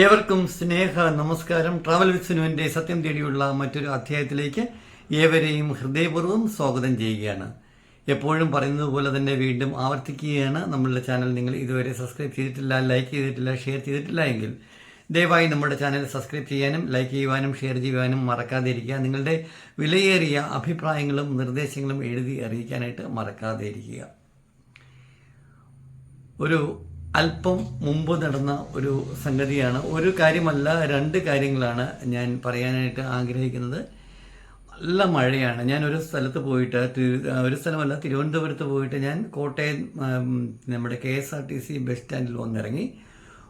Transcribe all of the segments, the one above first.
ഏവർക്കും സ്നേഹ നമസ്കാരം. ട്രാവൽ വിത്സിനുവിന്റെ സത്യം തേടിയുള്ള മറ്റൊരു അധ്യായത്തിലേക്ക് ഏവരെയും ഹൃദയപൂർവം സ്വാഗതം ചെയ്യുകയാണ്. എപ്പോഴും പറയുന്നത് പോലെ തന്നെ വീണ്ടും ആവർത്തിക്കുകയാണ്. നമ്മളുടെ ചാനൽ നിങ്ങൾ ഇതുവരെ സബ്സ്ക്രൈബ് ചെയ്തിട്ടില്ല ലൈക്ക് ചെയ്തിട്ടില്ല ഷെയർ ചെയ്തിട്ടില്ല എങ്കിൽ ദയവായി നമ്മുടെ ചാനൽ സബ്സ്ക്രൈബ് ചെയ്യാനും ലൈക്ക് ചെയ്യുവാനും ഷെയർ ചെയ്യുവാനും മറക്കാതിരിക്കുക. നിങ്ങളുടെ വിലയേറിയ അഭിപ്രായങ്ങളും നിർദ്ദേശങ്ങളും എഴുതി അറിയിക്കാനായിട്ട് മറക്കാതിരിക്കുക. ഒരു അല്പം മുമ്പ് നടന്ന ഒരു സംഗതിയാണ്. ഒരു കാര്യമല്ല രണ്ട് കാര്യങ്ങളാണ് ഞാൻ പറയാനായിട്ട് ആഗ്രഹിക്കുന്നത്. നല്ല മഴയാണ്. ഞാൻ ഒരു സ്ഥലത്ത് പോയിട്ട് ഒരു സ്ഥലമല്ല തിരുവനന്തപുരത്ത് പോയിട്ട് ഞാൻ കോട്ടയം നമ്മുടെ K S R T C bus സ്റ്റാൻഡിൽ വന്നിറങ്ങി.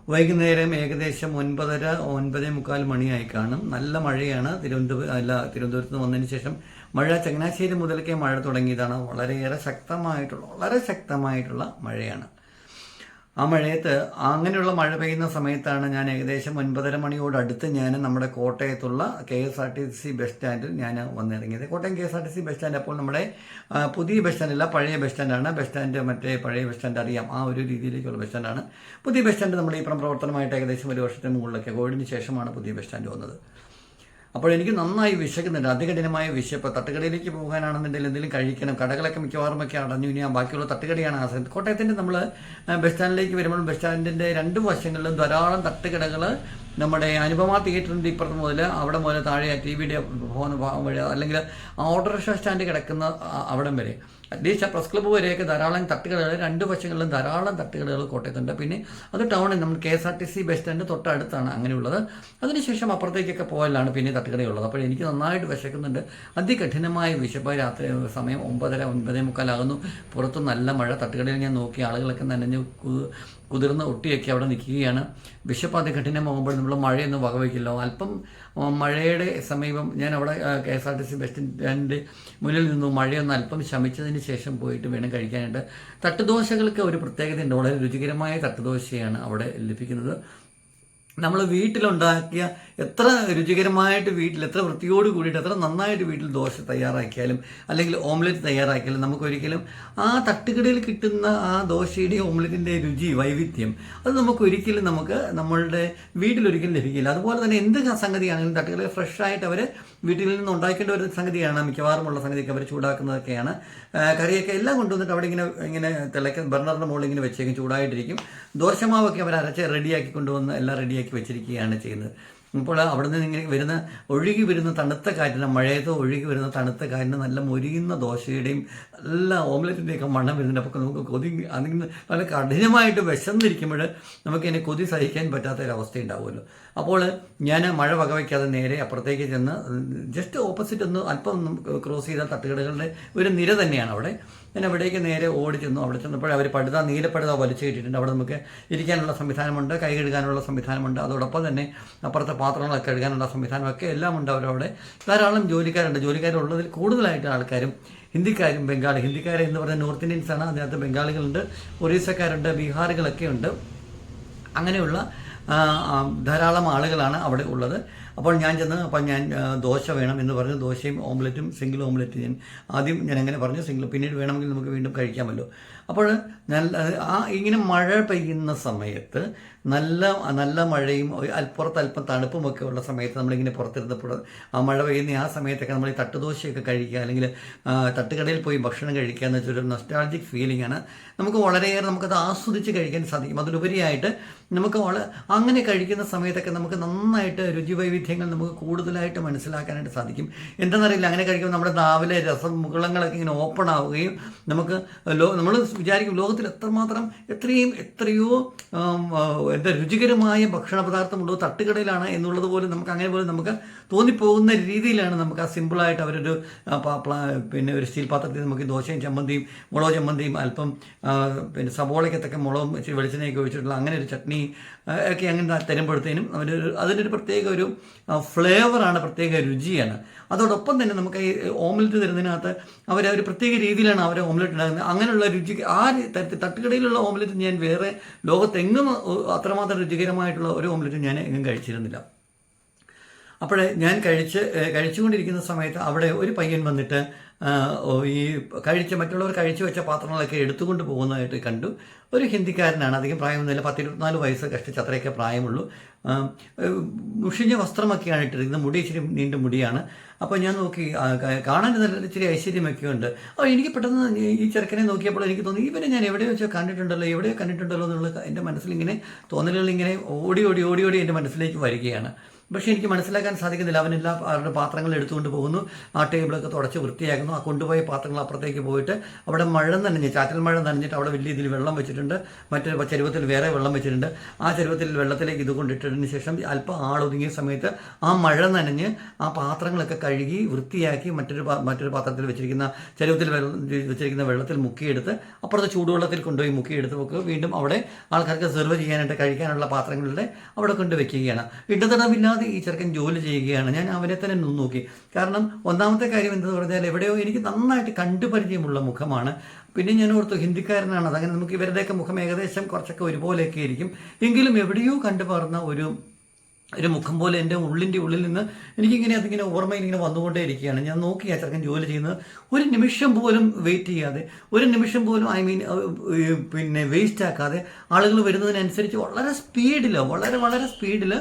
വൈകുന്നേരം ഏകദേശം ഒൻപതര ഒൻപതേ മുക്കാൽ മണിയായി കാണും. നല്ല മഴയാണ്. തിരുവനന്തപുരം അല്ല തിരുവനന്തപുരത്ത് നിന്ന് വന്നതിന് ശേഷം മഴ ചങ്ങനാശ്ശേരി മുതലൊക്കെ മഴ തുടങ്ങിയതാണ്. വളരെയേറെ ശക്തമായിട്ടുള്ള വളരെ ശക്തമായിട്ടുള്ള മഴയാണ്. ആ മഴയത്ത് അങ്ങനെയുള്ള മഴ പെയ്യുന്ന സമയത്താണ് ഞാൻ ഏകദേശം ഒൻപതര മണിയോടടുത്ത് ഞാൻ നമ്മുടെ കോട്ടയത്തുള്ള K S R T C bus സ്റ്റാൻഡിൽ ഞാൻ വന്നിറങ്ങിയത്. Kottayam K S R T C bus stand അപ്പോൾ നമ്മുടെ പുതിയ ബസ് സ്റ്റാൻഡല്ല പഴയ ബസ് സ്റ്റാൻഡാണ്. ബസ് സ്റ്റാൻഡ് മറ്റേ പഴയ ബസ് സ്റ്റാൻഡ് അറിയാം. ആ ഒരു രീതിയിലേക്കുള്ള ബസ് സ്റ്റാൻഡാണ്. പുതിയ ബസ് സ്റ്റാൻഡ് നമ്മുടെ ഇപ്പം പ്രവർത്തനമായിട്ട് ഏകദേശം ഒരു വർഷത്തിന് മുകളിലൊക്കെ കോവിഡിന് ശേഷമാണ് പുതിയ ബസ് സ്റ്റാൻഡ് വന്നത്. അപ്പോൾ എനിക്ക് നന്നായി വിശക്കുന്നുണ്ട്. അതികഠിനമായ വിശപ്പ്. തട്ടുകടയിലേക്ക് പോകാനാണെന്നുണ്ടെങ്കിൽ എന്തെങ്കിലും കഴിക്കണം. കടകളൊക്കെ മിക്കവാറും ഒക്കെ അടഞ്ഞു ഇനി ബാക്കിയുള്ള തട്ടുകടയാണ് ആശ്രയം. കോട്ടയത്തിന്റെ നമ്മൾ ബസ് സ്റ്റാൻഡിലേക്ക് വരുമ്പോൾ ബസ് സ്റ്റാൻഡിന്റെ രണ്ട് വശങ്ങളിലും ധാരാളം തട്ടുകടകൾ നമ്മുടെ അനുപമ തിയേറ്ററിന്റെ ഇപ്പുറത്ത് മുതൽ അവിടെ മുതൽ താഴെ ടി വിയുടെ പോകുന്ന ഭാഗം വഴി അല്ലെങ്കിൽ ഓട്ടോറിക്ഷ സ്റ്റാൻഡ് കിടക്കുന്ന അവിടം വരെ. അറ്റ്ലീസ്റ്റ് ആ പ്രസ് ക്ലബ്ബ് വരെയൊക്കെ ധാരാളം തട്ടുകടകൾ രണ്ട് വശങ്ങളിലും ധാരാളം തട്ടുകടകൾ കോട്ടയത്തുണ്ട്. പിന്നെ അത് ടൗണിൽ നമ്മൾ K S R T C bus stand തൊട്ടടുത്താണ് അങ്ങനെയുള്ളത്. അതിനുശേഷം അപ്പുറത്തേക്കൊക്കെ പോയാലാണ് പിന്നെ തട്ടുകടയുള്ളത്. അപ്പോൾ എനിക്ക് നന്നായിട്ട് വിശക്കുന്നുണ്ട്. അതികഠിനമായ വിശപ്പ് രാത്രി സമയം ഒമ്പതര ഒൻപതേ മുക്കാലാകുന്നു. പുറത്ത് നല്ല മഴ. തട്ടുകടയിൽ ഞാൻ നോക്കി ആളുകളൊക്കെ നനഞ്ഞ് കുതിർന്ന ഒട്ടിയൊക്കെ അവിടെ നിൽക്കുകയാണ്. വിശപ്പ് അതികഠിനമാകുമ്പോൾ നമ്മൾ മഴയൊന്നും വകവയ്ക്കില്ല അല്പം മഴയുടെ സമീപം ഞാൻ അവിടെ K S R T C bus സ്റ്റാൻഡിന്റെ മുന്നിൽ നിന്നു. മഴയൊന്ന് അല്പം ശമിച്ചതിന് ശേഷം പോയിട്ട് വേണം കഴിക്കാനായിട്ട്. തട്ടുദോശകൾക്ക് ഒരു പ്രത്യേകതയുണ്ട്. വളരെ രുചികരമായ തട്ടുദോശയാണ് അവിടെ ലഭിക്കുന്നത്. നമ്മൾ വീട്ടിലുണ്ടാക്കിയ എത്ര രുചികരമായിട്ട് വീട്ടിൽ എത്ര വൃത്തിയോട് കൂടിയിട്ട് എത്ര നന്നായിട്ട് വീട്ടിൽ ദോശ തയ്യാറാക്കിയാലും അല്ലെങ്കിൽ ഓംലെറ്റ് തയ്യാറാക്കിയാലും നമുക്കൊരിക്കലും ആ തട്ടുകടയിൽ കിട്ടുന്ന ആ ദോശയുടെയും ഓംലെറ്റിന്റെ രുചി വൈവിധ്യം അത് നമുക്കൊരിക്കലും നമുക്ക് നമ്മളുടെ വീട്ടിലൊരിക്കലും ലഭിക്കില്ല. അതുപോലെ തന്നെ എന്ത് സംഗതിയാണെങ്കിലും തട്ടുകടയിൽ ഫ്രഷായിട്ട് അവർ വീട്ടിൽ നിന്ന് ഉണ്ടാക്കേണ്ട ഒരു സംഗതിയാണ് മിക്കവാറുമുള്ള സംഗതിയൊക്കെ അവർ ചൂടാക്കുന്നതൊക്കെയാണ്. കറിയൊക്കെ എല്ലാം കൊണ്ടുവന്നിട്ട് അവിടെ ഇങ്ങനെ ഇങ്ങനെ തിളക്ക ബർണറിന്റെ മുകളിൽ ഇങ്ങനെ വെച്ചേക്കും ചൂടായിട്ടിരിക്കും. ദോശമാവൊക്കെ അവർ അരച്ച് റെഡിയാക്കി കൊണ്ടുവന്ന് എല്ലാം റെഡിയാക്കി വെച്ചിരിക്കുകയാണ് ചെയ്യുന്നത്. ഇപ്പോൾ അവിടെ നിന്ന് ഇങ്ങനെ വരുന്ന ഒഴുകി വരുന്ന തണുത്ത കാറ്റിന് മഴയത്ത് ഒഴുകി വരുന്ന തണുത്ത കാറ്റിന് നല്ല മൊരിയുന്ന ദോശയുടെയും നല്ല ഓംലെറ്റിന്റെയൊക്കെ മണം വരുന്നുണ്ട്. അപ്പോൾ നമുക്ക് കൊതി അതിന് നല്ല കഠിനമായിട്ട് വിശന്നിരിക്കുമ്പോൾ നമുക്ക് ഇതിനെ കൊതി സഹിക്കാൻ പറ്റാത്ത ഒരു അവസ്ഥ ഉണ്ടാവുമല്ലോ അപ്പോൾ ഞാൻ മഴ വകവയ്ക്കാതെ നേരെ അപ്പുറത്തേക്ക് ചെന്ന് ജസ്റ്റ് ഓപ്പോസിറ്റ് ഒന്ന് അല്പം ക്രോസ് ചെയ്ത തട്ടുകടകളുടെ ഒരു നിര തന്നെയാണ് അവിടെ. ഞാൻ അവിടേക്ക് നേരെ ഓടി ചെന്നു. അവിടെ ചെന്നപ്പോൾ അവർ പടുത നീലപ്പടുത വലിച്ചു കെട്ടിയിട്ടുണ്ട്. അവിടെ നമുക്ക് ഇരിക്കാനുള്ള സംവിധാനമുണ്ട് കൈ കഴുകാനുള്ള സംവിധാനമുണ്ട്. അതോടൊപ്പം തന്നെ അപ്പുറത്തെ പാത്രങ്ങളൊക്കെ കഴുകാനുള്ള സംവിധാനമൊക്കെ എല്ലാം ഉണ്ട് അവരവിടെ. ധാരാളം ജോലിക്കാരുണ്ട്. ജോലിക്കാരുള്ളതിൽ കൂടുതലായിട്ട് ആൾക്കാരും ഹിന്ദിക്കാരും ബംഗാളി ഹിന്ദിക്കാർ എന്ന് പറഞ്ഞാൽ നോർത്ത് ഇന്ത്യൻസ് ആണ് അതിനകത്ത് ബംഗാളികളുണ്ട് ഒറീസക്കാരുണ്ട് ബീഹാറുകളൊക്കെ ഉണ്ട് അങ്ങനെയുള്ള ധാരാളം ആളുകളാണ് അവിടെ ഉള്ളത്. അപ്പോൾ ഞാൻ ചെന്ന് അപ്പോൾ ഞാൻ ദോശ വേണം എന്ന് പറഞ്ഞു. ദോശയും ഓംലെറ്റും സിംഗിൾ ഓംലെറ്റ് ഞാൻ ആദ്യം ഞാൻ അങ്ങനെ പറഞ്ഞു. സിംഗിൾ പിന്നീട് വേണമെങ്കിൽ നമുക്ക് വീണ്ടും കഴിക്കാമല്ലോ. അപ്പോൾ ഞാൻ ആ ഇങ്ങനെ മഴ പെയ്യുന്ന സമയത്ത് നല്ല നല്ല മഴയും അൽപ്പുറത്ത് അല്പം തണുപ്പുമൊക്കെ ഉള്ള സമയത്ത് നമ്മളിങ്ങനെ പുറത്തിരുന്നപ്പോൾ ആ മഴ പെയ്യുന്ന ആ സമയത്തൊക്കെ നമ്മൾ ഈ തട്ടുദോശയൊക്കെ കഴിക്കുക അല്ലെങ്കിൽ തട്ടുകടയിൽ പോയി ഭക്ഷണം കഴിക്കുക എന്ന് വെച്ചൊരു നൊസ്റ്റാൾജിക് ഫീലിംഗ് ആണ്. നമുക്ക് വളരെയേറെ നമുക്കത് ആസ്വദിച്ച് കഴിക്കാൻ സാധിക്കും. അതിലുപരിയായിട്ട് നമുക്ക് അങ്ങനെ കഴിക്കുന്ന സമയത്തൊക്കെ നമുക്ക് നന്നായിട്ട് രുചി വൈവിധ്യങ്ങൾ നമുക്ക് കൂടുതലായിട്ട് മനസ്സിലാക്കാനായിട്ട് സാധിക്കും. എന്താണെന്നറിയില്ല അങ്ങനെ കഴിക്കുമ്പോൾ നമ്മുടെ നാവിലെ രസം മുകളങ്ങളൊക്കെ ഇങ്ങനെ ഓപ്പൺ ആവുകയും നമുക്ക് ലോ നമ്മൾ വിചാരിക്കും ലോകത്തിൽ എത്രമാത്രം എത്രയും എത്രയോ എന്താ രുചികരമായ ഭക്ഷണ പദാർത്ഥമുണ്ടോ തട്ടുകടയിലാണ് എന്നുള്ളത് പോലും നമുക്ക് അങ്ങനെ പോലും നമുക്ക് തോന്നിപ്പോകുന്ന രീതിയിലാണ് നമുക്ക് ആ സിമ്പിളായിട്ട് അവരൊരു പിന്നെ ഒരു സ്റ്റീൽ പാത്രത്തിൽ നമുക്ക് ദോശയും ചമ്മന്തിയും മുളക് ചമ്മന്തിയും അല്പം പിന്നെ സബോളയ്ക്കത്തൊക്കെ മുളകും ഇച്ചിരി വെളിച്ചെണ്ണയൊക്കെ ഒഴിച്ചിട്ടുള്ള അങ്ങനെ ഒരു ചട്നി ഒക്കെ അങ്ങനെ തരുമ്പോഴത്തേനും അവരൊരു ഒരു പ്രത്യേക ഒരു ഫ്ലേവറാണ് പ്രത്യേക രുചിയാണ്. അതോടൊപ്പം തന്നെ നമുക്ക് ഈ ഓംലെറ്റ് തരുന്നതിനകത്ത് അവർ ഒരു പ്രത്യേക രീതിയിലാണ് അവർ ഓംലെറ്റ് ഉണ്ടാക്കുന്നത്. അങ്ങനെയുള്ള രുചി ആ തരത്തിൽ തട്ടുകടയിലുള്ള ഓംലെറ്റ് ഞാൻ വേറെ ലോകത്തെങ്ങും അത്രമാത്രം രുചികരമായിട്ടുള്ള ഒരു ഓംലെറ്റ് ഞാൻ എങ്ങും കഴിച്ചിരുന്നില്ല. അപ്പോഴേ ഞാൻ കഴിച്ച് കഴിച്ചുകൊണ്ടിരിക്കുന്ന സമയത്ത് അവിടെ ഒരു പയ്യൻ വന്നിട്ട് ഈ കഴിച്ച് മറ്റുള്ളവർ കഴിച്ചു വെച്ച പാത്രങ്ങളൊക്കെ എടുത്തുകൊണ്ട് പോകുന്നതായിട്ട് കണ്ടു. ഒരു ഹിന്ദിക്കാരനാണ് അധികം പ്രായമൊന്നുമില്ല പത്ത് ഇരുപത്തിനാല് വയസ്സ് കഷ്ടിച്ച് അത്രയൊക്കെ പ്രായമുള്ളൂ. മുഷിഞ്ഞ വസ്ത്രമൊക്കെയാണ് ഇട്ടിരിക്കുന്നത് മുടി ഇച്ചിരി നീണ്ട മുടിയാണ്. അപ്പോൾ ഞാൻ നോക്കി കാണാൻ നല്ല ഇച്ചിരി ഐശ്വര്യമൊക്കെ ഉണ്ട്. അപ്പോൾ എനിക്ക് പെട്ടെന്ന് ഈ- ഈ ചെറുക്കനെ നോക്കിയപ്പോൾ എനിക്ക് തോന്നി ഇവനെ ഞാൻ എവിടെ വെച്ചോ കണ്ടിട്ടുണ്ടല്ലോ എവിടെയോ കണ്ടിട്ടുണ്ടല്ലോ എന്നുള്ള എന്റെ മനസ്സിലിങ്ങനെ തോന്നലുകൾ ഇങ്ങനെ ഓടി ഓടി ഓടി ഓടി എന്റെ മനസ്സിലേക്ക് വരികയാണ്. പക്ഷേ എനിക്ക് മനസ്സിലാക്കാൻ സാധിക്കുന്നില്ല. അവനെല്ലാം അവരുടെ പാത്രങ്ങൾ എടുത്തുകൊണ്ട് പോകുന്നു. ആ ടേബിളൊക്കെ തുടച്ച് വൃത്തിയാക്കുന്നു. ആ കൊണ്ടുപോയ പാത്രങ്ങൾ അപ്പുറത്തേക്ക് പോയിട്ട് അവിടെ മഴ നനഞ്ഞ് ചാറ്റൽ മഴ നനഞ്ഞിട്ട് അവിടെ വലിയ ഇതിൽ വെള്ളം വെച്ചിട്ടുണ്ട്. മറ്റൊരു ചരുവത്തിൽ വേറെ വെള്ളം വെച്ചിട്ടുണ്ട്. ആ ചരുവത്തിൽ വെള്ളത്തിലേക്ക് ഇത് കൊണ്ടിട്ടതിന് ശേഷം അല്പം ആളൊതുങ്ങിയ സമയത്ത് ആ മഴ നനഞ്ഞ് ആ പാത്രങ്ങളൊക്കെ കഴുകി വൃത്തിയാക്കി മറ്റൊരു മറ്റൊരു പാത്രത്തിൽ വെച്ചിരിക്കുന്ന ചരുവത്തിൽ വെച്ചിരിക്കുന്ന വെള്ളത്തിൽ മുക്കിയെടുത്ത് അപ്പുറത്തെ ചൂടുവെള്ളത്തിൽ കൊണ്ടുപോയി മുക്കിയെടുത്ത് വെക്കുക. വീണ്ടും അവിടെ ആൾക്കാർക്ക് സെർവ് ചെയ്യാനായിട്ട് കഴിക്കാനുള്ള പാത്രങ്ങളുടെ അവിടെ കൊണ്ട് വെക്കുകയാണ്. ഇടതടവില്ലാതെ ഈ ചെറുക്കൻ ജോലി ചെയ്യുകയാണ്. ഞാൻ അവനെ തന്നെ നോക്കി. കാരണം ഒന്നാമത്തെ കാര്യം എന്തെന്ന് പറഞ്ഞാൽ എവിടെയോ എനിക്ക് നന്നായിട്ട് കണ്ടുപരിചയമുള്ള മുഖമാണ്. പിന്നെ ഞാൻ ഓർത്തു ഹിന്ദിക്കാരനാണ്. അതങ്ങനെ നമുക്ക് ഇവരുടെയൊക്കെ മുഖം ഏകദേശം കുറച്ചൊക്കെ ഒരുപോലെയൊക്കെ ആയിരിക്കും. എങ്കിലും എവിടെയോ കണ്ടുപറന്ന ഒരു ഒരു മുഖം പോലെ എന്റെ ഉള്ളിന്റെ ഉള്ളിൽ നിന്ന് എനിക്കിങ്ങനെ അതിങ്ങനെ ഓർമ്മയിൽ ഇങ്ങനെ വന്നുകൊണ്ടേ ഇരിക്കുകയാണ്. ഞാൻ നോക്കി ആ ചെറുക്കൻ ജോലി ചെയ്യുന്നത്. ഒരു നിമിഷം പോലും വെയിറ്റ് ചെയ്യാതെ ഒരു നിമിഷം പോലും ഐ മീൻ പിന്നെ വേസ്റ്റ് ആക്കാതെ ആളുകൾ വരുന്നതിനനുസരിച്ച് വളരെ സ്പീഡിൽ വളരെ വളരെ സ്പീഡിൽ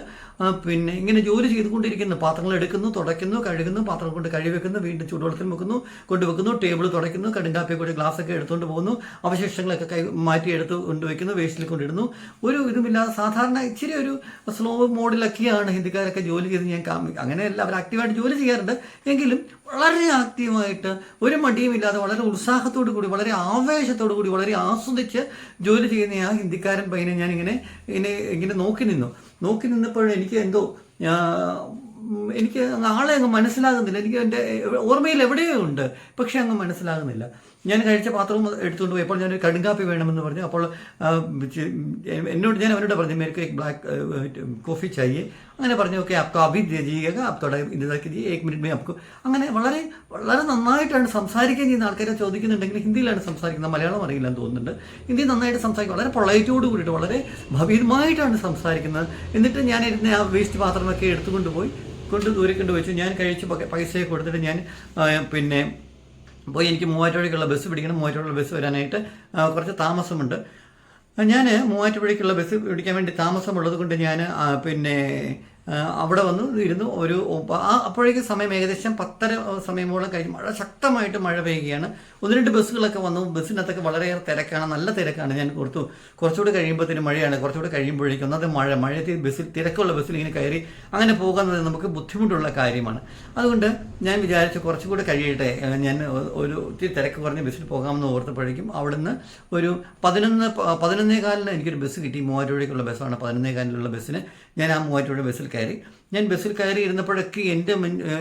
പിന്നെ ഇങ്ങനെ ജോലി ചെയ്തുകൊണ്ടിരിക്കുന്നു. പാത്രങ്ങൾ എടുക്കുന്നു തുടയ്ക്കുന്നു കഴുകുന്നു പാത്രം കൊണ്ട് കഴുകി വെക്കുന്നു വീണ്ടും ചൂടുവെള്ളത്തിൽ വെക്കുന്നു കൊണ്ടുവെക്കുന്നു ടേബിൾ തുടയ്ക്കുന്നു കടുങ്കാപ്പി കൂടി ഗ്ലാസ്സൊക്കെ എടുത്തുകൊണ്ട് പോകുന്നു അവശിഷ്ടങ്ങളൊക്കെ കൈ മാറ്റി എടുത്ത് കൊണ്ടുവയ്ക്കുന്നു വേസ്റ്റിൽ കൊണ്ടിടുന്നു. ഒരു ഇതുമില്ലാതെ സാധാരണ ഇച്ചിരി ഒരു സ്ലോ മോഡിലൊക്കെയാണ് ഹിന്ദിക്കാരൊക്കെ ജോലി ചെയ്ത് ഞാൻ അങ്ങനെയല്ല അവർ ആക്റ്റീവായിട്ട് ജോലി ചെയ്യാറുണ്ട്. എങ്കിലും വളരെ ആക്റ്റീവായിട്ട് ഒരു മടിയുമില്ലാതെ വളരെ ഉത്സാഹത്തോടു കൂടി വളരെ ആവേശത്തോടു കൂടി വളരെ ആസ്വദിച്ച് ജോലി ചെയ്യുന്ന ആ ഹിന്ദിക്കാരൻ പയ്യനെ ഞാൻ ഇങ്ങനെ ഇങ്ങനെ ഇങ്ങനെ നോക്കി നിന്നു. നോക്കി നിന്നപ്പോൾ എനിക്ക് എന്തോ എനിക്ക് ആളെ അങ്ങ് മനസ്സിലാകുന്നില്ല. എനിക്ക് എന്റെ ഓർമ്മയിൽ എവിടെയോ ഉണ്ട്. പക്ഷെ അങ്ങ് മനസ്സിലാകുന്നില്ല. ഞാൻ കഴിച്ച പാത്രവും എടുത്തുകൊണ്ട് പോയപ്പോൾ ഞാൻ ഒരു കടുങ്കാപ്പി വേണമെന്ന് പറഞ്ഞു. അപ്പോൾ എന്നോട് ഞാൻ അവനോട് പറഞ്ഞു മേർക്ക് ബ്ലാക്ക് കോഫി ചായേ. അങ്ങനെ പറഞ്ഞു ഓക്കെ അപ്പോൾ അഭി ചെയ്യുക അപ്പോടെ ഇതാക്കി ഏക് മിനിറ്റ് മേ അപ്പോൾ അങ്ങനെ വളരെ വളരെ നന്നായിട്ടാണ് സംസാരിക്കുകയും ചെയ്യുന്ന ആൾക്കാരെ ചോദിക്കുന്നുണ്ടെങ്കിൽ ഹിന്ദിയിലാണ് സംസാരിക്കുന്നത് മലയാളം അറിയില്ല എന്ന് തോന്നുന്നുണ്ട്. ഹിന്ദി നന്നായിട്ട് സംസാരിക്കും. വളരെ പൊള്ളയറ്റോട് കൂടിയിട്ട് വളരെ ഭവീരമായിട്ടാണ് സംസാരിക്കുന്നത്. എന്നിട്ട് ഞാൻ ഇരുന്ന് ആ വേസ്റ്റ് പാത്രമൊക്കെ എടുത്തുകൊണ്ട് പോയി കൊണ്ട് ദൂരെ കൊണ്ട് വെച്ചു ഞാൻ കഴിച്ച് പൈസയൊക്കെ കൊടുത്തിട്ട് ഞാൻ പിന്നെ പോയി എനിക്ക് മൂവാറ്റുപുഴയ്ക്കുള്ള ബസ് പിടിക്കണം. മൂവാറ്റുപുഴയുള്ള ബസ് വരാനായിട്ട് കുറച്ച് താമസമുണ്ട്. ഞാൻ മൂവാറ്റുപുഴയ്ക്കുള്ള ബസ് പിടിക്കാൻ വേണ്ടി താമസമുള്ളത് കൊണ്ട് ഞാൻ പിന്നെ അവിടെ വന്നു ഇരുന്നു ഒരു ആ അപ്പോഴേക്ക് സമയം ഏകദേശം പത്തര സമയമോളം കഴിഞ്ഞ് മഴ ശക്തമായിട്ട് മഴ പെയ്യുകയാണ്. ഒന്ന് രണ്ട് ബസ്സുകളൊക്കെ വന്നു. ബസ്സിനകത്തൊക്കെ വളരെയേറെ തിരക്കാണ് നല്ല തിരക്കാണ് ഞാൻ കൊടുത്തു കുറച്ചുകൂടി കഴിയുമ്പോഴത്തേനും മഴയാണ്. കുറച്ചുകൂടി കഴിയുമ്പോഴേക്കും ഒന്നത് മഴ. മഴയത്ത് ബസ്സിൽ തിരക്കുള്ള ബസ്സിൽ ഇങ്ങനെ കയറി അങ്ങനെ പോകുന്നത് നമുക്ക് ബുദ്ധിമുട്ടുള്ള കാര്യമാണ്. അതുകൊണ്ട് ഞാൻ വിചാരിച്ചു കുറച്ചുകൂടി കഴിയട്ടെ. ഞാൻ ഒരു ഒത്തിരി തിരക്ക് കുറഞ്ഞ ബസ്സിൽ പോകാമെന്ന് ഓർത്തപ്പോഴേക്കും അവിടുന്ന് ഒരു പതിനൊന്ന് പതിനൊന്നേകാലിന് പതിനൊന്നേ കാലിന് എനിക്കൊരു ബസ് കിട്ടി. മൂവാറ്റുപുഴയ്ക്കുള്ള ബസ്സാണ് പതിനൊന്നേ കാലിലുള്ള ബസ്സിന്. ഞാൻ ആ മൂവാറ്റുപുഴ ബസ്സിൽ കയറി. ഞാൻ ബസ്സിൽ കയറി ഇരുന്നപ്പോഴൊക്കെ എന്റെ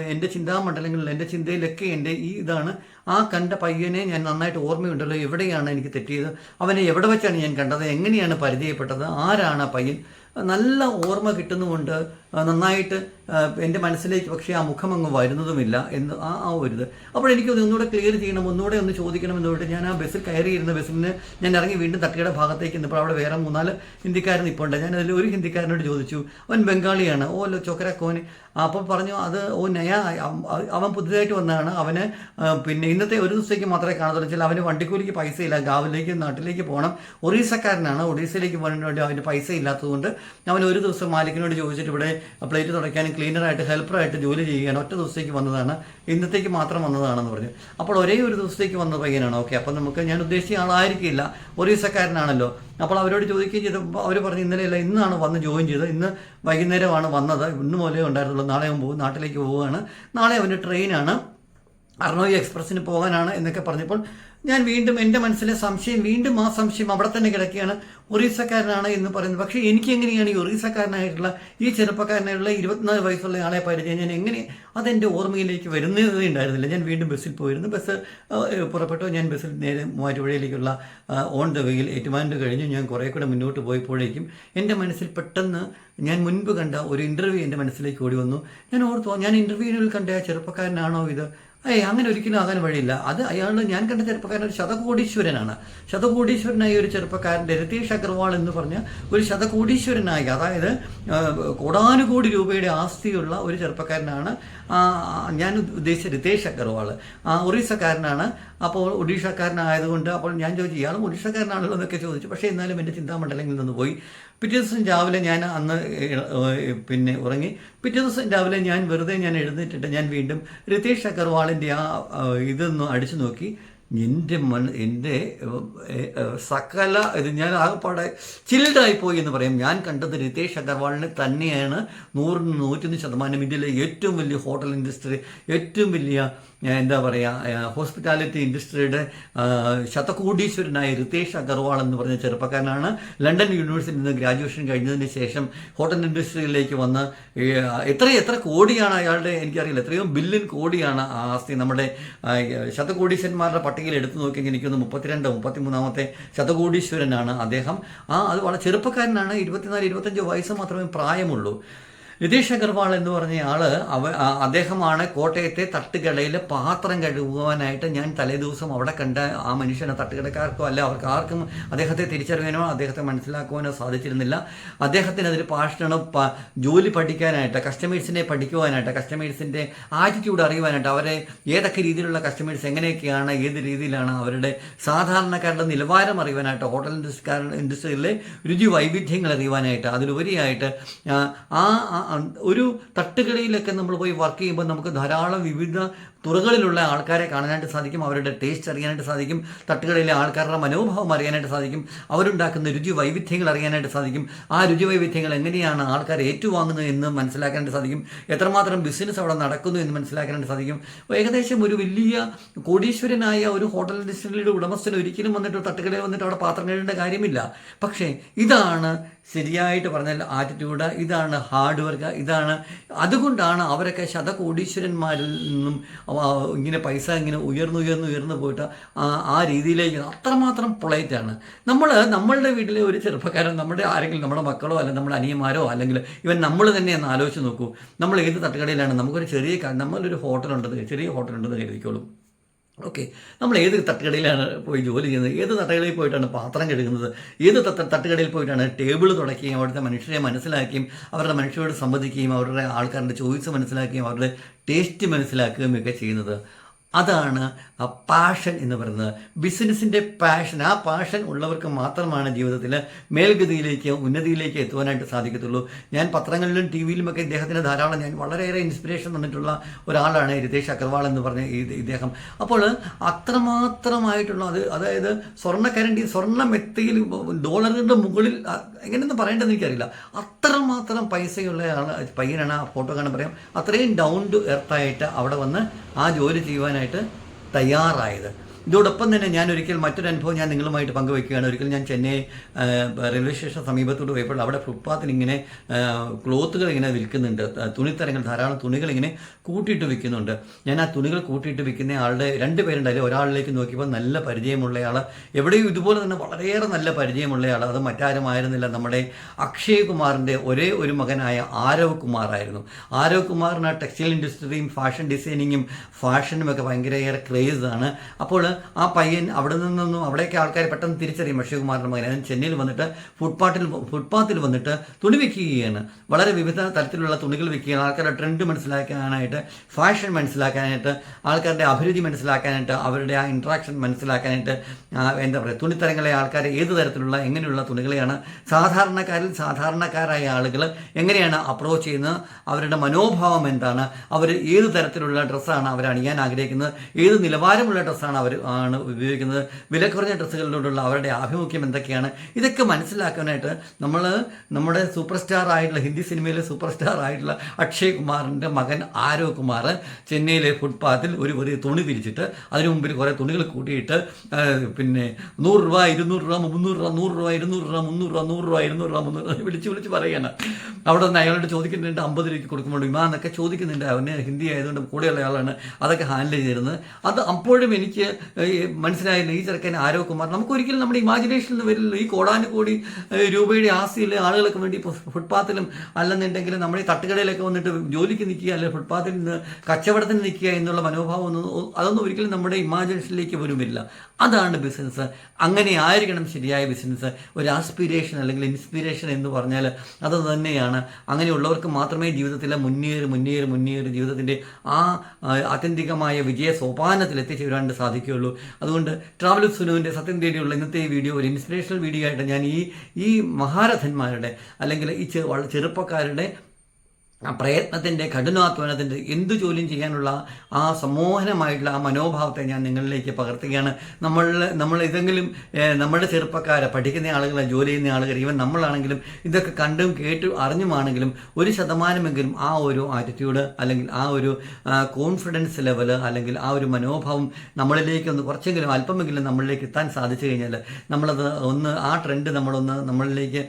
എന്റെ ചിന്താമണ്ഡലങ്ങളിൽ എന്റെ ചിന്തയിലൊക്കെ എന്റെ ഈ ഇതാണ് ആ കണ്ട പയ്യനെ ഞാൻ നന്നായിട്ട് ഓർമ്മയുണ്ടല്ലോ എവിടെയാണ് എനിക്ക് തെറ്റിയത് അവനെ എവിടെ വെച്ചാണ് ഞാൻ കണ്ടത് എങ്ങനെയാണ് പരിചയപ്പെട്ടത് ആരാണ് ആ പയ്യൻ? നല്ല ഓർമ്മ കിട്ടുന്നുമുണ്ട്. ആ, നന്നായിട്ട് എന്റെ മനസ്സിലേക്ക് പക്ഷേ ആ മുഖം അങ്ങ് വരുന്നതുമില്ല എന്ന് ആ ആ ഒരു അപ്പോൾ എനിക്ക് ഒന്നുകൂടെ ക്ലിയർ ചെയ്യണം ഒന്നുകൂടെ ഒന്ന് ചോദിക്കണം എന്നുകൊണ്ട് ഞാൻ ആ ബസ്സിൽ കയറിയിരുന്ന ബസ്സിന് ഞാൻ ഇറങ്ങി വീണ്ടും തട്ടിയുടെ ഭാഗത്തേക്ക് നിന്നപ്പോൾ അവിടെ വേറെ മൂന്നാൽ ഹിന്ദിക്കാരൻ ഇപ്പോൾ ഉണ്ട്. ഞാൻ അതിൽ ഒരു ഹിന്ദിക്കാരനോട് ചോദിച്ചു അവൻ ബംഗാളിയാണ്. ഓ ലോ ചോക്കരക്കോന് അപ്പോൾ പറഞ്ഞു അത് ഓ നയ അവൻ പുതുതായിട്ട് വന്നതാണ് അവന് പിന്നെ ഇന്നത്തെ ഒരു ദിവസത്തേക്ക് മാത്രമേ കാണത്തുള്ളൂ. അവന് വണ്ടിക്കൂലിക്ക് പൈസ ഇല്ല ഗാവിലേക്ക് നാട്ടിലേക്ക് പോകണം. ഒറീസക്കാരനാണ്. ഒറീസയിലേക്ക് പോകാൻ വേണ്ടി അവന് പൈസ ഇല്ലാത്തതുകൊണ്ട് അവൻ ഒരു ദിവസം മാലിക്കിനോട് ചോദിച്ചിട്ട് ഇവിടെ പ്ലേറ്റ് തുടയ്ക്കാനും ക്ലീനറായിട്ട് ഹെൽപ്പറായിട്ട് ജോലി ചെയ്യുകയാണ്. ഒറ്റ ദിവസത്തേക്ക് വന്നതാണ്. ഇന്നത്തേക്ക് മാത്രം വന്നതാണെന്ന് പറഞ്ഞു. അപ്പോൾ ഒരേ ഒരു ദിവസത്തേക്ക് വന്ന പയ്യനാണ്. ഓക്കെ അപ്പം നമുക്ക് ഞാൻ ഉദ്ദേശിച്ച ആളായിരിക്കില്ല. ഒറീസക്കാരനാണല്ലോ അപ്പോൾ അവരോട് ചോദിക്കുകയും ചെയ്ത്. അവർ പറഞ്ഞു ഇന്നലെയല്ല ഇന്നാണ് വന്ന് ജോയിൻ ചെയ്തത്. ഇന്ന് വൈകുന്നേരമാണ് വന്നത്. ഇന്ന് മുതലേ ഉണ്ടായിരുന്നുള്ളൂ. നാളെ അവൻ പോകും. നാട്ടിലേക്ക് പോവുകയാണ്. നാളെ അവന്റെ ട്രെയിനാണ്. അർണോയി എക്സ്പ്രസ്സിന് പോകാനാണ് എന്നൊക്കെ പറഞ്ഞപ്പോൾ ഞാൻ വീണ്ടും എന്റെ മനസ്സിലെ സംശയം വീണ്ടും ആ സംശയം അവിടെ തന്നെ കിടക്കുകയാണ്. ഒറീസക്കാരനാണ് എന്ന് പറയുന്നത് പക്ഷേ എനിക്ക് എങ്ങനെയാണ് ഈ ഒറീസക്കാരനായിട്ടുള്ള ഈ ചെറുപ്പക്കാരനായിട്ടുള്ള ഇരുപത്തിനാല് വയസ്സുള്ള ആളെ പരിചയം? ഞാൻ എങ്ങനെ അതെന്റെ ഓർമ്മയിലേക്ക് വരുന്നതേ ഉണ്ടായിരുന്നില്ല. ഞാൻ വീണ്ടും ബസ്സിൽ പോയിരുന്നു. ബസ് പുറപ്പെട്ടു. ഞാൻ ബസ്സിൽ നേരെ മൂവാറ്റുപുഴയിലേക്കുള്ള ഓൺ ദ വേയിൽ ഏറ്റുമാനൂർ കഴിഞ്ഞു. ഞാൻ കുറേ കൂടെ മുന്നോട്ട് പോയപ്പോഴേക്കും എന്റെ മനസ്സിൽ പെട്ടെന്ന് ഞാൻ മുൻപ് കണ്ട ഒരു ഇന്റർവ്യൂ എന്റെ മനസ്സിലേക്ക് ഓടി വന്നു. ഞാൻ ഓർത്തു ഞാൻ ഇന്റർവ്യൂവിൽ കണ്ട ചെറുപ്പക്കാരനാണോ ഇത്? ഏയ് അങ്ങനെ ഒരിക്കലും ആകാൻ വഴിയില്ല. അത് അയാൾ ഞാൻ കണ്ട ചെറുപ്പക്കാരൻ ഒരു ശതകോടീശ്വരനാണ്. ശതകോടീശ്വരനായ ഒരു ചെറുപ്പക്കാരൻ രതീഷ് അഗർവാൾ എന്ന് പറഞ്ഞ ഒരു ശതകോടീശ്വരനായി അതായത് കോടാനുകോടി രൂപയുടെ ആസ്തിയുള്ള ഒരു ചെറുപ്പക്കാരനാണ് ഞാൻ ഉദ്ദേശിച്ച രതീഷ് അഗർവാൾ. ഒറീസക്കാരനാണ്. അപ്പോൾ ഒഡീഷക്കാരനായതുകൊണ്ട് അപ്പോൾ ഞാൻ ചോദിച്ചു ഇയാളും ഒഡീഷക്കാരനാണല്ലോ എന്നൊക്കെ ചോദിച്ചു. പക്ഷേ എന്നാലും എന്റെ ചിന്താമണ്ഡലങ്ങളിൽ നിന്ന് പോയി. പിറ്റേ ദിവസം രാവിലെ ഞാൻ അന്ന് പിന്നെ ഉറങ്ങി പിറ്റേ ദിവസം രാവിലെ ഞാൻ വെറുതെ ഞാൻ എഴുന്നേറ്റിട്ട് ഞാൻ വീണ്ടും റിതേഷ് അഗർവാളിന്റെ ആ ഇതൊന്ന് അടിച്ചു നോക്കി. എന്റെ മൺ എന്റെ സകല ഇത് ഞാൻ ആകെപ്പാടെ ചിൽഡായി പോയി എന്ന് പറയും. ഞാൻ കണ്ടത് റിതേഷ് അഗർവാളിനെ തന്നെയാണ് നൂറിന് നൂറ്റൊന്ന് ശതമാനം ഇന്ത്യയിലെ ഏറ്റവും വലിയ ഹോട്ടൽ ഇൻഡസ്ട്രി ഏറ്റവും വലിയ എന്താ പറയുക ഹോസ്പിറ്റാലിറ്റി ഇൻഡസ്ട്രിയുടെ ശതകോടീശ്വരനായ റിതേഷ് അഗർവാൾ എന്ന് പറഞ്ഞ ചെറുപ്പക്കാരനാണ് ലണ്ടൻ യൂണിവേഴ്സിറ്റിയിൽ നിന്ന് ഗ്രാജുവേഷൻ കഴിഞ്ഞതിന് ശേഷം ഹോട്ടൽ ഇൻഡസ്ട്രിയിലേക്ക് വന്ന് എത്ര എത്ര കോടിയാണ് അയാളുടെ എനിക്കറിയില്ല എത്രയോ ബില്യൺ കോടിയാണ് ആ ആസ്തി നമ്മുടെ ശതകോടീശ്വരന്മാരുടെ പട്ടികയിൽ എടുത്തു നോക്കിയെങ്കിൽ എനിക്കൊന്ന് മുപ്പത്തിരണ്ട് മുപ്പത്തിമൂന്നാമത്തെ ശതകോടീശ്വരനാണ് അദ്ദേഹം. ആ അത് വളരെ ചെറുപ്പക്കാരനാണ് ഇരുപത്തിനാല് ഇരുപത്തഞ്ച് വയസ്സ് മാത്രമേ പ്രായമുള്ളൂ. നിതീഷ് അഗർവാൾ എന്ന് പറഞ്ഞ ആൾ അവ അദ്ദേഹമാണ് കോട്ടയത്തെ തട്ടുകടയിൽ പാത്രം കഴുകുവാനായിട്ട് ഞാൻ തലേദിവസം അവിടെ കണ്ട ആ മനുഷ്യനെ തട്ടുകടക്കാർക്കോ അല്ല അവർക്ക് ആർക്കും അദ്ദേഹത്തെ തിരിച്ചറിയാനോ അദ്ദേഹത്തെ മനസ്സിലാക്കുവാനോ സാധിച്ചിരുന്നില്ല. അദ്ദേഹത്തിന് അതിൽ പാഷനാണ് പ- ജോലി പഠിക്കാനായിട്ട് കസ്റ്റമേഴ്സിനെ പഠിക്കുവാനായിട്ട് കസ്റ്റമേഴ്സിന്റെ ആറ്റിറ്റ്യൂഡ് അറിയുവാനായിട്ട് അവരെ ഏതൊക്കെ രീതിയിലുള്ള കസ്റ്റമേഴ്സ് എങ്ങനെയൊക്കെയാണ് ഏത് രീതിയിലാണ് അവരുടെ സാധാരണക്കാരുടെ നിലവാരം അറിയുവാനായിട്ട് ഹോട്ടൽ ഇൻഡസ്ട്രി ഇൻഡസ്ട്രിയിലെ രുചി വൈവിധ്യങ്ങൾ അറിയുവാനായിട്ട് അതിലുപരിയായിട്ട് ആ, ഒരു തട്ടുകടയിലൊക്കെ നമ്മൾ പോയി വർക്ക് ചെയ്യുമ്പോൾ നമുക്ക് ധാരാളം വിവിധ തുറകളിലുള്ള ആൾക്കാരെ കാണാനായിട്ട് സാധിക്കും അവരുടെ ടേസ്റ്റ് അറിയാനായിട്ട് സാധിക്കും തട്ടുകളിലെ ആൾക്കാരുടെ മനോഭാവം അറിയാനായിട്ട് സാധിക്കും അവരുണ്ടാക്കുന്ന രുചി വൈവിധ്യങ്ങൾ അറിയാനായിട്ട് സാധിക്കും. ആ രുചി വൈവിധ്യങ്ങൾ എങ്ങനെയാണ് ആൾക്കാർ ഏറ്റുവാങ്ങുന്നത് എന്ന് മനസ്സിലാക്കാനായിട്ട് സാധിക്കും. എത്രമാത്രം ബിസിനസ് അവിടെ നടക്കുന്നു എന്ന് മനസ്സിലാക്കാനായിട്ട് സാധിക്കും. ഏകദേശം ഒരു വലിയ കോടീശ്വരനായ ഒരു ഹോട്ടൽ ഇൻഡസ്ട്രിയുടെ ഉടമസ്ഥന് ഒരിക്കലും വന്നിട്ട് തട്ടുകടയിൽ വന്നിട്ട് അവിടെ പാത്രം കഴുകേണ്ട കാര്യമില്ല. പക്ഷേ ഇതാണ് ശരിയായിട്ട് പറഞ്ഞാൽ ആറ്റിറ്റ്യൂഡ് ഇതാണ് ഹാർഡ് വർക്ക് ഇതാണ് അതുകൊണ്ടാണ് അവരൊക്കെ ശതകോടീശ്വരന്മാരിൽ നിന്നും ഇങ്ങനെ പൈസ ഇങ്ങനെ ഉയർന്നു ഉയർന്നു ഉയർന്നു പോയിട്ട് ആ രീതിയിലേക്ക് അത്രമാത്രം പൊളൈറ്റാണ് നമ്മൾ നമ്മളുടെ വീട്ടിലെ ഒരു ചെറുപ്പക്കാരൻ നമ്മുടെ ആരെങ്കിലും നമ്മുടെ മക്കളോ അല്ലെങ്കിൽ നമ്മുടെ അനിയന്മാരോ അല്ലെങ്കിൽ ഇവൻ നമ്മൾ തന്നെ ഒന്ന് ആലോചിച്ച് നോക്കൂ. നമ്മൾ ഏത് തട്ടുകടയിലാണ്? നമുക്കൊരു ചെറിയ നമ്മളൊരു ഹോട്ടലുണ്ടെന്ന് ചെറിയ ഹോട്ടലുണ്ടെന്ന് കരുതിക്കോളും. ഓക്കെ. നമ്മൾ ഏത് തട്ടുകടയിലാണ് പോയി ജോലി ചെയ്യുന്നത്? ഏത് തട്ടുകടയിൽ പോയിട്ടാണ് പാത്രം കഴുകുന്നത്? ഏത് തട്ട തട്ടുകടയിൽ പോയിട്ടാണ് ടേബിൾ തുടക്കുകയും അവിടുത്തെ മനുഷ്യരെ മനസ്സിലാക്കുകയും അവരുടെ മനുഷ്യരോട് സംവദിക്കുകയും അവരുടെ ആൾക്കാരുടെ ചോയ്സ് മനസ്സിലാക്കുകയും അവരുടെ ടേസ്റ്റ് മനസ്സിലാക്കുകയും ഒക്കെ ചെയ്യുന്നത്? അതാണ് പാഷൻ എന്ന് പറയുന്നത്. ബിസിനസ്സിന്റെ പാഷൻ ആ പാഷൻ ഉള്ളവർക്ക് മാത്രമാണ് ജീവിതത്തിൽ മേൽഗതിയിലേക്ക് ഉന്നതിയിലേക്ക് എത്തുവാനായിട്ട് സാധിക്കത്തുള്ളൂ. ഞാൻ പത്രങ്ങളിലും ടി വിയിലുമൊക്കെ ഇദ്ദേഹത്തിന് ധാരാളം ഞാൻ വളരെയേറെ ഇൻസ്പിറേഷൻ തന്നിട്ടുള്ള ഒരാളാണ് രതേഷ് അഗർവാൾ എന്ന് പറഞ്ഞ ഇദ്ദേഹം. അപ്പോൾ അത്രമാത്രമായിട്ടുള്ള അത് അതായത് സ്വർണക്കരണ്ടി സ്വർണമെത്തയിൽ ഡോളറിന്റെ മുകളിൽ എങ്ങനെയൊന്നും പറയേണ്ടതെന്ന് എനിക്കറിയില്ല. അത്രമാത്രം പൈസയുള്ള ആൾ പയ്യനാണ് ആ ഫോട്ടോ കാണാൻ പറയാം. അത്രയും ഡൗൺ ടു എർത്തായിട്ട് അവിടെ വന്ന് ആ ജോലി ചെയ്യുവാനായിട്ട് തയ്യാറായത്. ഇതോടൊപ്പം തന്നെ ഞാൻ ഒരിക്കൽ മറ്റൊരു അനുഭവം ഞാൻ നിങ്ങളുമായിട്ട് പങ്കുവയ്ക്കുകയാണ്. ഒരിക്കൽ ഞാൻ ചെന്നൈ റെയിൽവേ സ്റ്റേഷൻ സമീപത്തോട്ട് പോയപ്പോൾ അവിടെ ഫുട്പാത്തിൽ ഇങ്ങനെ ക്ലോത്തുകൾ ഇങ്ങനെ വിൽക്കുന്നുണ്ട്. തുണിത്തരങ്ങൾ ധാരാളം തുണികൾ ഇങ്ങനെ കൂട്ടിയിട്ട് വിൽക്കുന്നുണ്ട്. ഞാൻ ആ തുണികൾ കൂട്ടിയിട്ട് വിൽക്കുന്ന ആളുടെ രണ്ട് പേരുണ്ടായാലും ഒരാളിലേക്ക് നോക്കിയപ്പോൾ നല്ല പരിചയമുള്ളയാൾ എവിടെയും ഇതുപോലെ തന്നെ വളരെയേറെ നല്ല പരിചയമുള്ളയാൾ അത് മറ്റാരും ആയിരുന്നില്ല നമ്മുടെ അക്ഷയ് കുമാറിന്റെ ഒരേ ഒരു മകനായ ആരവ് കുമാറായിരുന്നു ആരവ് കുമാറിന് ടെക്സ്റ്റൈൽ ഇൻഡസ്ട്രിയും ഫാഷൻ ഡിസൈനിങ്ങും ഫാഷനും ഒക്കെ ഭയങ്കരയേറെ ക്രേസ് ആണ് അപ്പോൾ ആ പയ്യൻ അവിടെ നിന്നൊന്നും അവിടേക്ക് ആൾക്കാർ പെട്ടെന്ന് തിരിച്ചറിയും. അക്ഷയ് കുമാറിന്റെ മകൻ. അതിന് ചെന്നൈയിൽ വന്നിട്ട് ഫുട്പാത്തിൽ ഫുട്പാത്തിൽ വന്നിട്ട് തുണി വിൽക്കുകയാണ് വളരെ വിവിധ തരത്തിലുള്ള തുണികൾ വിൽക്കുകയാണ് ആൾക്കാരുടെ ട്രെൻഡ് മനസ്സിലാക്കാനായിട്ട് ഫാഷൻ മനസ്സിലാക്കാനായിട്ട് ആൾക്കാരുടെ അഭിരുചി മനസ്സിലാക്കാനായിട്ട് അവരുടെ ആ ഇൻട്രാക്ഷൻ മനസ്സിലാക്കാനായിട്ട് എന്താ പറയുക തുണിത്തരങ്ങളെ ആൾക്കാർ ഏത് തരത്തിലുള്ള എങ്ങനെയുള്ള തുണികളെയാണ് സാധാരണക്കാരിൽ സാധാരണക്കാരായ ആളുകൾ എങ്ങനെയാണ് അപ്രോച്ച് ചെയ്യുന്നത് അവരുടെ മനോഭാവം എന്താണ് അവർ ഏത് തരത്തിലുള്ള ഡ്രസ്സാണ് അവർ അണിയാൻ ആഗ്രഹിക്കുന്നത് ഏത് നിലവാരമുള്ള ഡ്രസ്സാണ് അവർ ആണ് ഉപയോഗിക്കുന്നത്. വില കുറഞ്ഞ ഡ്രസ്സുകളിലോടുള്ള അവരുടെ ആഭിമുഖ്യം എന്തൊക്കെയാണ്? ഇതൊക്കെ മനസ്സിലാക്കാനായിട്ട് നമ്മൾ നമ്മുടെ സൂപ്പർ സ്റ്റാർ ആയിട്ടുള്ള ഹിന്ദി സിനിമയിലെ സൂപ്പർ സ്റ്റാർ ആയിട്ടുള്ള അക്ഷയ് കുമാറിന്റെ മകൻ ആരവ് കുമാർ ചെന്നൈയിലെ ഫുട്പാത്തിൽ ഒരു വലിയ തുണി തിരിച്ചിട്ട് അതിനു മുമ്പിൽ കുറേ തുണികൾ കൂട്ടിയിട്ട് പിന്നെ നൂറ് രൂപ ഇരുന്നൂറ് രൂപ മുന്നൂറ് രൂപ നൂറ് രൂപ ഇരുന്നൂറ് രൂപ മുന്നൂറ് രൂപ നൂറ് രൂപ ഇരുന്നൂറ് രൂപ മുന്നൂറ് രൂപ വിളിച്ച് വിളിച്ച് പറയുകയാണ് അവിടെ നിന്ന് അയാളോട് ചോദിക്കുന്നുണ്ട് അമ്പത് രൂപയ്ക്ക് കൊടുക്കുമ്പോൾ എന്നൊക്കെ ചോദിക്കുന്നുണ്ട്. അവന് ഹിന്ദി ആയതുകൊണ്ട് കൂടെയുള്ള ആളാണ്. അതൊക്കെ ഹാൻഡിൽ ചെയ്തിരുന്നത്. അത് അപ്പോഴും എനിക്ക് മനസ്സിലായില്ല ഈ ചെറുക്കൻ ആരോ കുമാർ. നമുക്ക് ഒരിക്കലും നമ്മുടെ ഇമാജിനേഷനിൽ വരില്ലല്ലോ ഈ കോടാനുകോടി രൂപയുടെ ആസ്തിയിൽ ആളുകൾക്ക് വേണ്ടി ഇപ്പോൾ ഫുട്പാത്തിലും അല്ലെന്നുണ്ടെങ്കിൽ നമ്മുടെ തട്ടുകടയിലൊക്കെ വന്നിട്ട് ജോലിക്ക് നിൽക്കുക അല്ലെങ്കിൽ ഫുട്പാത്തിൽ നിന്ന് കച്ചവടത്തിന് നിൽക്കുക എന്നുള്ള മനോഭാവം ഒന്നും അതൊന്നും ഒരിക്കലും നമ്മുടെ ഇമാജിനേഷനിലേക്ക് വരുമില്ല അതാണ് ബിസിനസ് അങ്ങനെ ആയിരിക്കണം ശരിയായ ബിസിനസ് ഒരു ആസ്പിരേഷൻ അല്ലെങ്കിൽ ഇൻസ്പിരേഷൻ എന്ന് പറഞ്ഞാൽ അത് തന്നെയാണ്. അങ്ങനെയുള്ളവർക്ക് മാത്രമേ ജീവിതത്തിലെ മുന്നേറി മുന്നേറി മുന്നേറി ജീവിതത്തിന്റെ ആ ആ, ആത്യന്തികമായ വിജയ സോപാനത്തിൽ എത്തിച്ചേരാൻ സാധിക്കുകയുള്ളൂ. അതുകൊണ്ട് ട്രാവൽ സുനുവിന്റെ സത്യം തേടിയുള്ള ഇന്നത്തെ വീഡിയോ ഒരു ഇൻസ്പിറേഷണൽ വീഡിയോ ആയിട്ട് ഞാൻ ഈ ഈ മഹാരഥന്മാരുടെ അല്ലെങ്കിൽ ഈ ചെറുപ്പക്കാരുടെ ആ പ്രയത്നത്തിന്റെ കഠിനാധ്വാനത്തിന്റെ എന്ത് ജോലിയും ചെയ്യാനുള്ള ആ സമോഹനമായിട്ടുള്ള ആ മനോഭാവത്തെ ഞാൻ നിങ്ങളിലേക്ക് പകർത്തുകയാണ്. നമ്മൾ നമ്മൾ ഇതെങ്കിലും നമ്മുടെ ചെറുപ്പക്കാരെ പഠിക്കുന്ന ആളുകളെ ജോലി ചെയ്യുന്ന ആളുകൾ ഈവൻ നമ്മളാണെങ്കിലും ഇതൊക്കെ കണ്ടും കേട്ടും അറിഞ്ഞുമാണെങ്കിലും ഒരു ശതമാനമെങ്കിലും ആ ഒരു ആറ്റിറ്റ്യൂഡ് അല്ലെങ്കിൽ ആ ഒരു കോൺഫിഡൻസ് ലെവൽ അല്ലെങ്കിൽ ആ ഒരു മനോഭാവം നമ്മളിലേക്ക് ഒന്ന് കുറച്ചെങ്കിലും അല്പമെങ്കിലും നമ്മളിലേക്ക് എത്താൻ സാധിച്ചു കഴിഞ്ഞാൽ നമ്മളത് ഒന്ന് ആ ട്രെൻഡ് നമ്മളൊന്ന് നമ്മളിലേക്ക്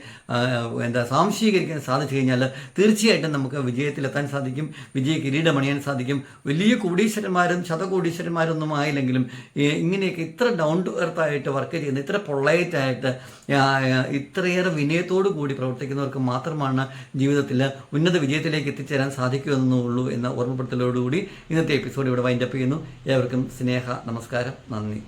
എന്താ സ്വാംശീകരിക്കാൻ സാധിച്ചു കഴിഞ്ഞാൽ തീർച്ചയായിട്ടും നമുക്ക് വിജയത്തിലെത്താൻ സാധിക്കും വിജയ കിരീടമണിയാൻ സാധിക്കും. വലിയ കോടീശ്വരന്മാരും ശതകോടീശ്വരന്മാരൊന്നും ആയില്ലെങ്കിലും ഇങ്ങനെയൊക്കെ ഇത്ര ഡൗൺ ടു എർത്ത് ആയിട്ട് വർക്ക് ചെയ്യുന്ന ഇത്ര പൊള്ളയറ്റായിട്ട് ഇത്രയേറെ വിനയത്തോടു കൂടി പ്രവർത്തിക്കുന്നവർക്ക് മാത്രമാണ് ജീവിതത്തിൽ ഉന്നത വിജയത്തിലേക്ക് എത്തിച്ചേരാൻ സാധിക്കുമെന്നുള്ളൂ എന്ന ഓർമ്മപ്പെടുത്തലോടുകൂടി ഇന്നത്തെ എപ്പിസോഡ് ഇവിടെ വൈൻഡപ്പ് ചെയ്യുന്നു. ഏവർക്കും സ്നേഹ നമസ്കാരം നന്ദി.